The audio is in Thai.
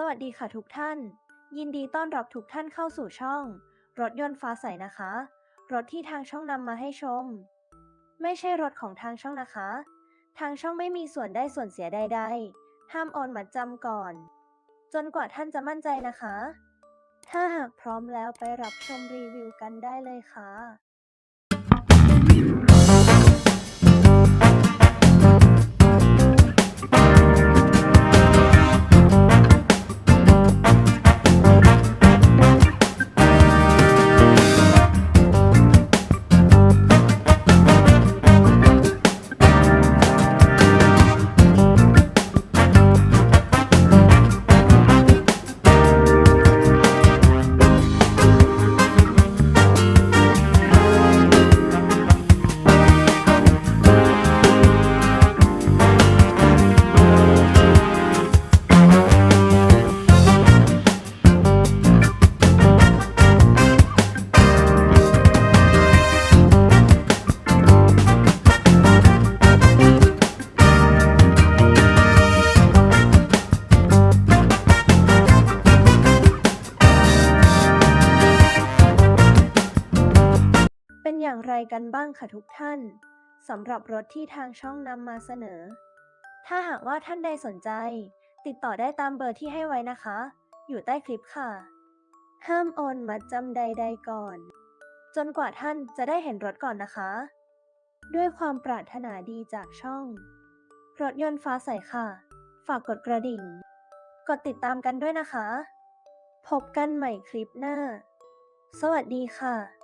สวัสดีค่ะทุกท่าน ยินดีต้อนรับทุกท่านเข้าสู่ช่อง รถยนต์ฟ้าใสนะคะ รถที่ทางช่องนำมาให้ชม ไม่ใช่รถของทางช่องนะคะ ทางช่องไม่มีส่วนได้ส่วนเสียใดๆห้ามโอนมัดจำก่อน จนกว่าท่านจะมั่นใจนะคะ ถ้าหากพร้อมแล้วไปรับชมรีวิวกันได้เลยค่ะ อย่างไรกันบ้างคะทุกท่านสำหรับรถที่ทางช่องนำมาเสนอ ถ้าหากว่าท่านใดสนใจ ติดต่อได้ตามเบอร์ที่ให้ไว้นะคะ อยู่ใต้คลิปค่ะ ห้ามโอนมัดจำใดๆก่อน จนกว่าท่านจะได้เห็นรถก่อนนะคะ ด้วยความปรารถนาดีจากช่อง รถยนต์ฟ้าใสค่ะ ฝากกดกระดิ่ง กดติดตามกันด้วยนะคะ พบกันใหม่คลิปหน้า สวัสดีค่ะ